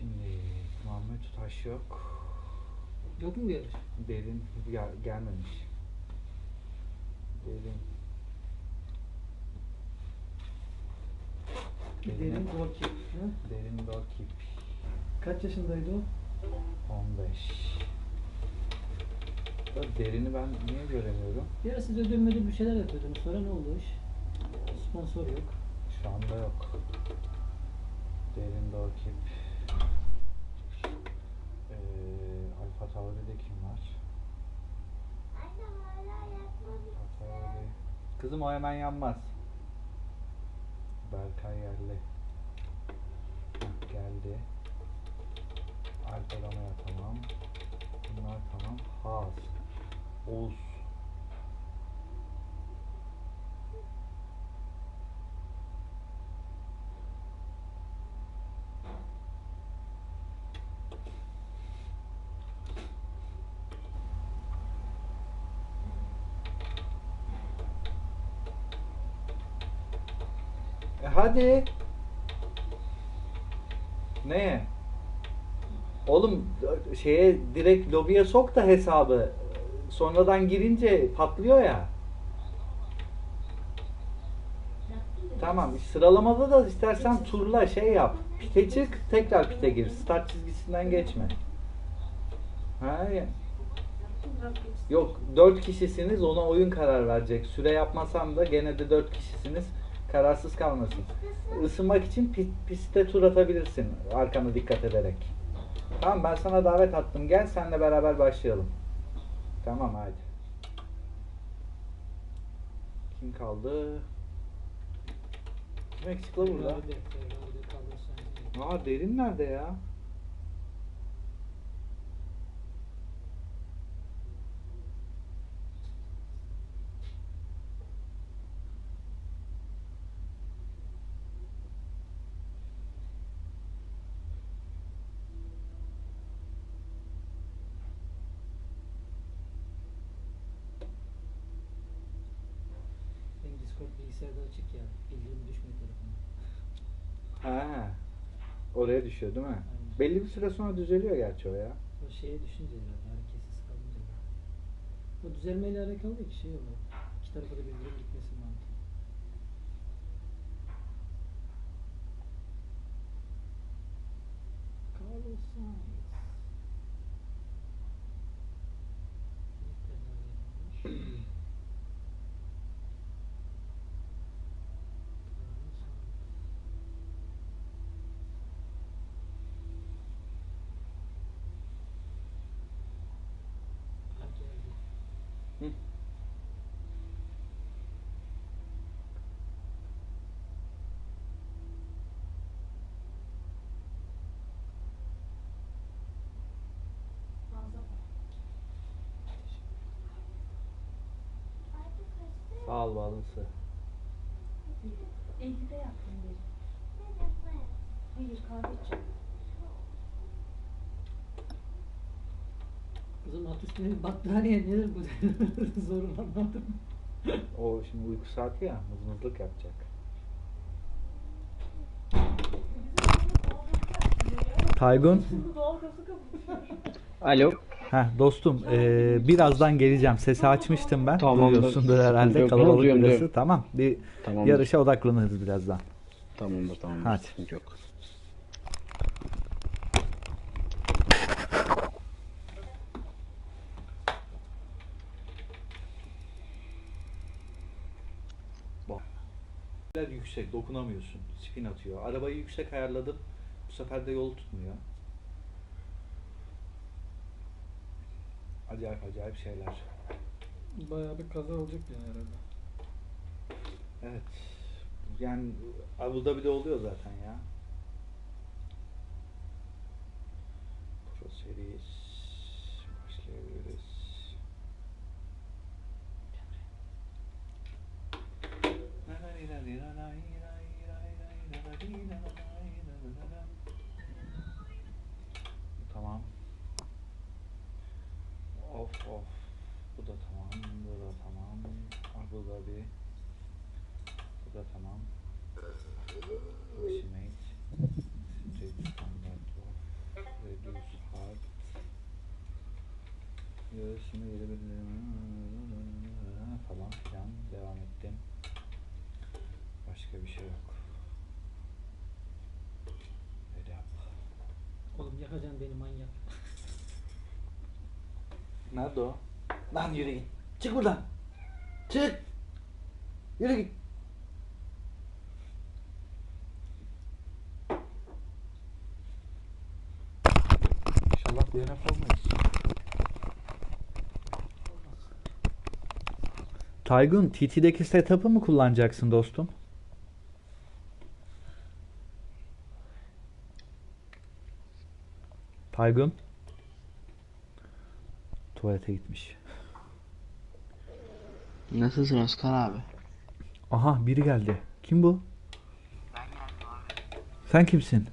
Şimdi Muhammed Taş yok. Yok mu yarış? Derin gel- gelmemiş. Derin. Derin Gorki. Ha? Derin rakip. Kaç yaşındaydı o? 15. Da derini ben niye göremiyorum? Bir ara siz ödülmede bir şeyler yapıyordunuz. Sonra ne oldu iş? Sponsor yok. Şu anda yok. Derin rakip. Tauri'de kim var? Kızım o hemen yanmaz. Berkay yerli. Geldi. Romeo tamam. Bunlar tamam. Haas. Oğuz. Hadi. Ne? Oğlum şeye direkt lobiye sok da hesabı. Sonradan girince patlıyor ya. Tamam sıralamada da istersen turla şey yap. Pite çık tekrar pite gir. Start çizgisinden geçme. Ha, ya. Yok 4 kişisiniz ona oyun karar verecek. Süre yapmasam da gene de 4 kişisiniz. Kararsız kalmasın. Isınmak için pi- piste tur atabilirsin arkana dikkat ederek. Tamam ben sana davet attım. Gel senle beraber başlayalım. Tamam hadi. Kim kaldı? Kim eksik la burada? Aa derin nerede ya? Oraya düşüyor değil mi? Aynen. Belli bir süre sonra düzeliyor gerçi o ya. O şeye düşünce herhalde hareketsiz kalınca. O düzelmeyle alakalı değil ki şey o. İki tarafa da bildirim gitmesi mantığı. Carlos Sainz. Bir Ferrari almış. Carlos Sainz. Ha, geldi. Hı. Sağ ol balısı. 50'de yaptım bir. Hayır kahve içeceğim. Kızım at üstüne bir battaniye nedir bu? Zorun anladım. O şimdi uyku saati ya mızmızlık yapacak. Taygun. Alo. Heh, dostum eee, birazdan geleceğim. Sesi açmıştım ben. Tamamdır. Duyuyorsundur herhalde. Yok, Kalabalık burası. Tamam. Bir Tamamdır. yarışa odaklanırız birazdan. Tamamdır tamamdır. Hadi. Sıkıntı yok. Yüksek dokunamıyorsun. Spin atıyor. Arabayı yüksek ayarladım. Bu sefer de yol tutmuyor. Acayip acayip şeyler. Bayağı bir kaza olacak yani herhalde. Evet. Yani Abu Dhabi'de oluyor zaten ya. Tamam. Of of. Bu da tamam. Bu da tamam. Ah, bu da bir. Bu da tamam. Proximate. State standard of. Reduce hard. Yarışımı geri belirleme falan filan devam ettim. Başka bir şey yok. Nerede o? Lan yürü git. Çık buradan. Çık. Yürü git. İnşallah DNF olmayız. Taygun, TT'deki setup'ı mı kullanacaksın dostum? Taygun. Tuvalete gitmiş. Nasılsın Özkan abi? Aha biri geldi. Kim bu? Sen kimsin?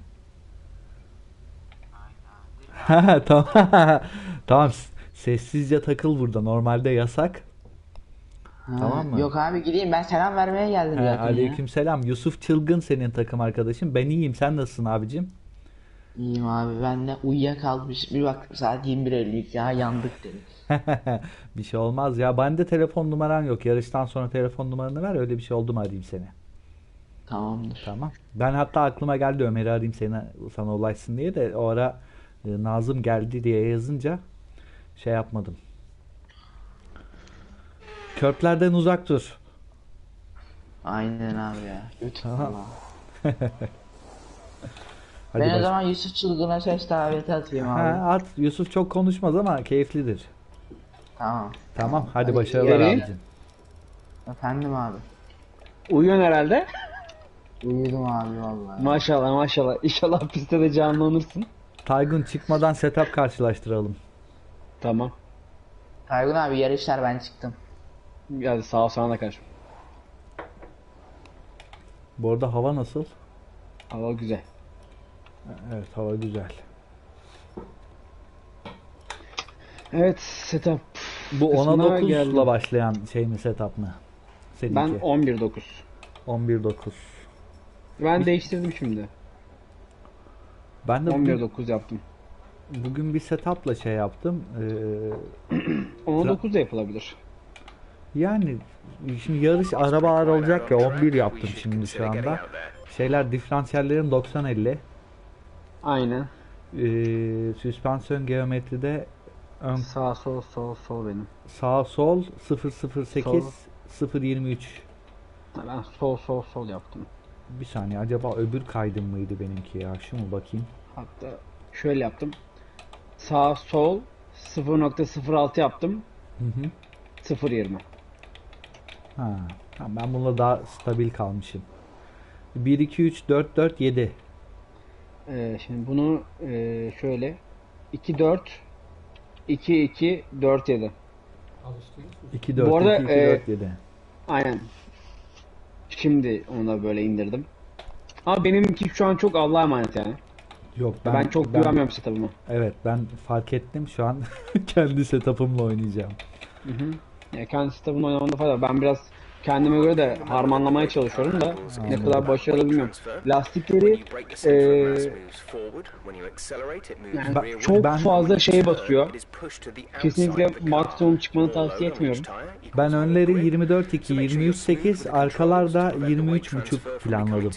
Ha tamam. tamam. Sessizce takıl burada. Normalde yasak. Ha, Tamam mı? Yok abi gideyim ben selam vermeye geldim He, zaten ya. aleykümselam. Yusuf Çılgın senin takım arkadaşın. Ben iyiyim. Sen nasılsın abicim? İyiyim abi ben de uyuyakalmış bir baktım saat 21.53 ya yandık dedim. bir şey olmaz ya. Bende telefon numaran yok. Yarıştan sonra telefon numaranı ver. Öyle bir şey oldu mu arayayım seni. Tamamdır. Tamam. Ben hatta aklıma geldi Ömer'i arayayım seni sana ulaşsın diye de o ara e, Nazım geldi diye yazınca şey yapmadım. Körplerden uzak dur. Aynen abi ya. Lütfen Tamam. Hadi Ben o baş- zaman Yusuf Çılgın'a ses daveti atayım abi. Ha, at. Yusuf çok konuşmaz ama keyiflidir. Tamam. Tamam. Hadi Hadi başarılar abicim. Efendim abi. Uyuyorsun herhalde. Uyudum abi vallahi. Maşallah maşallah. İnşallah pistte de canlanırsın. Taygun çıkmadan setup karşılaştıralım. Tamam. Taygun abi yarışlar ben çıktım. Hadi sağ ol sana da karşı. Bu arada hava nasıl? Hava güzel. Evet hava güzel. Evet setup. Bu Kısmına 10'a 9'la geldim. başlayan şey mi setup mı? Seninki. Ben 11.9. 11.9. Ben değiştirdim şimdi. Ben de bugün, 11.9 yaptım. bugün bir setupla şey yaptım. Ee, 10.9 da yapılabilir. yani şimdi yarış araba ağır olacak ya 11 yaptım şimdi şu anda. Şeyler diferansiyellerin 90-50. Aynen. Ee, süspansiyon geometride ön Sağ sol sol sol benim. sağ sol 008 023. Ben sol sol sol yaptım. Bir saniye acaba öbür kaydım mıydı benimki ya? Şu mu bakayım? Hatta şöyle yaptım. Sağ sol 0.06 yaptım. Hı hı. 0.20. Ha, tamam ben bununla daha stabil kalmışım. 1 2 3 4 4 7. Ee, şimdi bunu e, şöyle 2 4 2 2 4 7. Alıştınız mı? 2 4 Bu arada, 2 2 e, 4 7. Aynen. Şimdi onu da böyle indirdim. Ama benimki şu an çok Allah'a emanet yani. Yok Ben, çok güvenmiyorum setup'ıma. Evet ben fark ettim şu an kendi setup'ımla oynayacağım. Hı hı. Ya kendi setup'ımla oynamamda fayda. Ben biraz kendime göre de harmanlamaya çalışıyorum da ne kadar başarılı bilmiyorum. Lastikleri e, yani çok ben- fazla şey basıyor. Kesinlikle maksimum çıkmanı tavsiye etmiyorum. Ben önleri 24 2 23 8 arkalarda 23 buçuk planladım.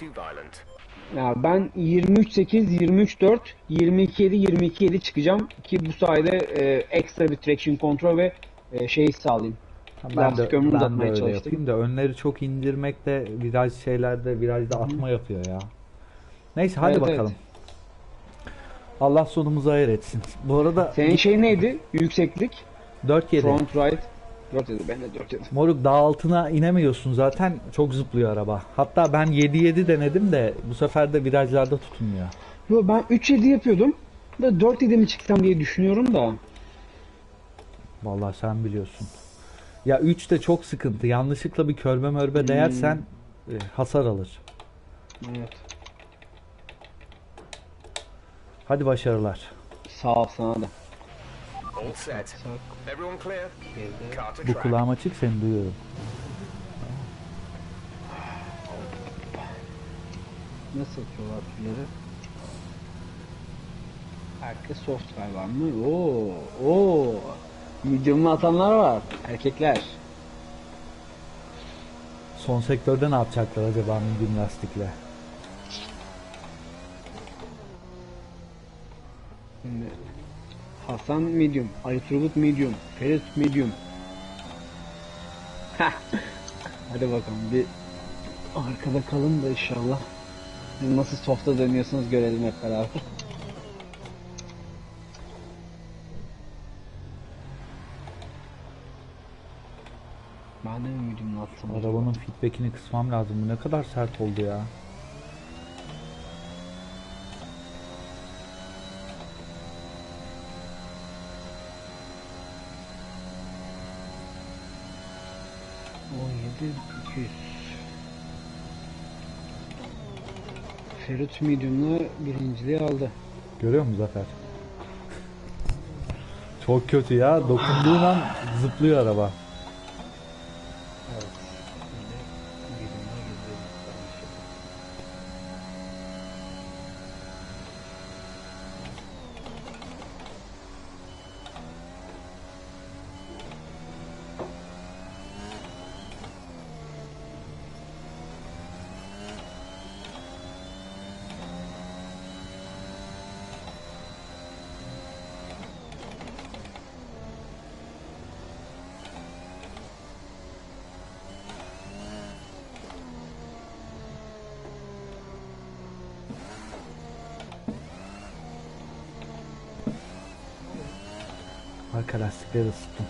Ya ben 23.8, 23.4, 22.7, 22.7 çıkacağım ki bu sayede e, ekstra bir traction control ve e, şey sağlayayım. Ben de, Lastik ömrünü ben de öyle yapayım da önleri çok indirmek de viraj şeylerde virajda atma yapıyor ya. Neyse hadi Evet, bakalım. Allah sonumuzu hayır etsin. Bu arada Senin şey neydi? Yükseklik, 4 7. front right. 4 dedi, ben de 4 dedim. Moruk dağ altına inemiyorsun zaten çok zıplıyor araba. Hatta ben 7-7 denedim de bu sefer de virajlarda tutunmuyor. Yo, ben 3.7 yapıyordum. Da 4.7 mi çıksam diye düşünüyorum da. Vallahi sen biliyorsun. Ya 3 de çok sıkıntı. Yanlışlıkla bir körbe mörbe değersen e, hasar alır. Evet. Hadi başarılar. Sağ ol sana da. All set. Everyone clear? Car to Bu track. kulağım açık seni duyuyorum. Nasıl atıyorlar türleri? Herkes soft galiba mı? Oo, oo. Medium'u atanlar var. Erkekler. Son sektörde ne yapacaklar acaba medium lastikle? Şimdi Hasan medium, Ali Turgut medium, Ferit medium. Hadi bakalım bir arkada kalın da inşallah. Nasıl softa dönüyorsunuz görelim hep beraber. Ben de atsam? acaba? Arabanın feedbackini kısmam lazım. Bu ne kadar sert oldu ya. Ferit medium'la birinciliği aldı. Görüyor musun Zafer? Çok kötü ya. Dokunduğun an zıplıyor araba. Evet. Medium'la girdi. Arka lastikleri ısıttım.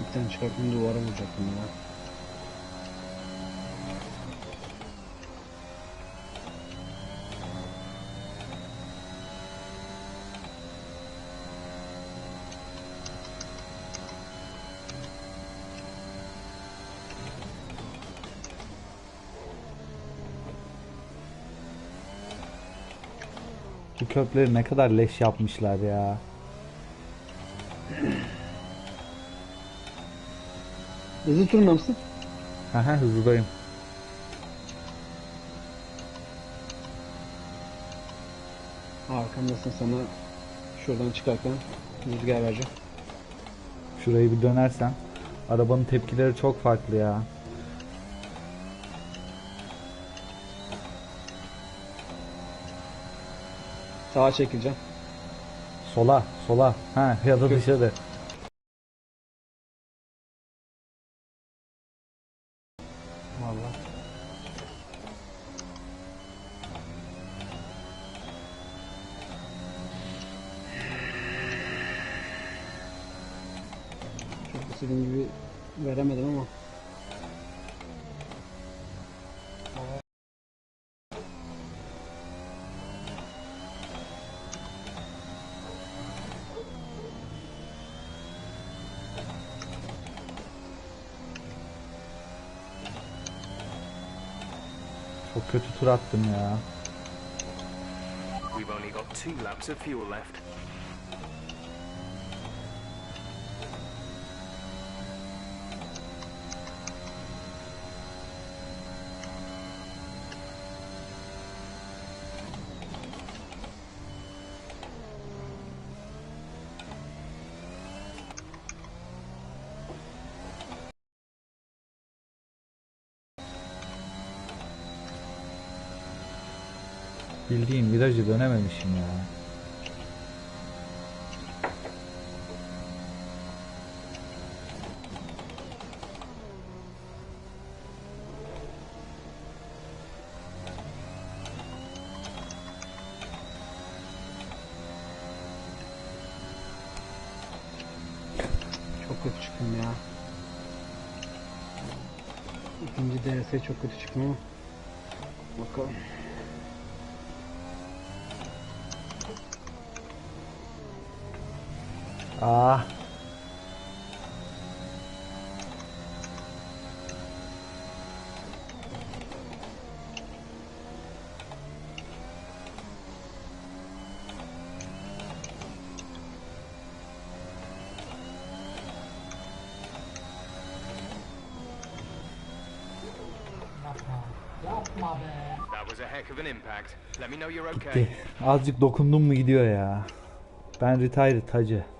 Dipten çıkarttım duvara vuracaktım ya. Bu köprüleri ne kadar leş yapmışlar ya. Hızlı turuna mısın? Haha hızlıdayım. Arkamdasın sana şuradan çıkarken rüzgar vereceğim. Şurayı bir dönersen. Arabanın tepkileri çok farklı ya. Sağa çekileceğim. Sola, sola. Ha ya da dışarı. Vallahi. Çok istediğim gibi veremedim ama. Çok kötü tur attım ya. We've only got two laps of fuel left. Bildiğin virajı dönememişim ya. Çok kötü çıktım ya. İkinci DRS çok kötü çıktım ama. Bakalım. Ah. Gitti. Azıcık dokundum mu gidiyor ya. Ben retired hacı.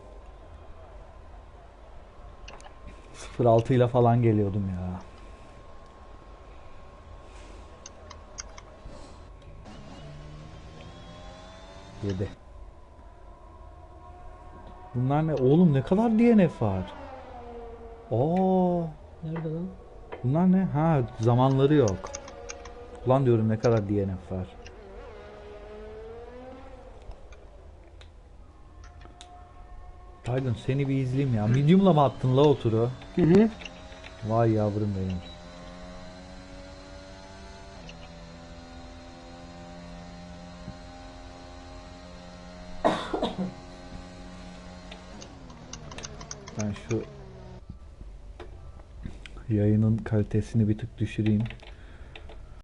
06 ile falan geliyordum ya. Yedi. Bunlar ne? Oğlum ne kadar DNF var? Oo, Nerede lan? bunlar ne? Ha, zamanları yok. Ulan diyorum ne kadar DNF var. Taygun seni bir izleyeyim ya. Medium'la mı attın la o turu? Hı hı. Vay yavrum benim. Ben şu yayının kalitesini bir tık düşüreyim.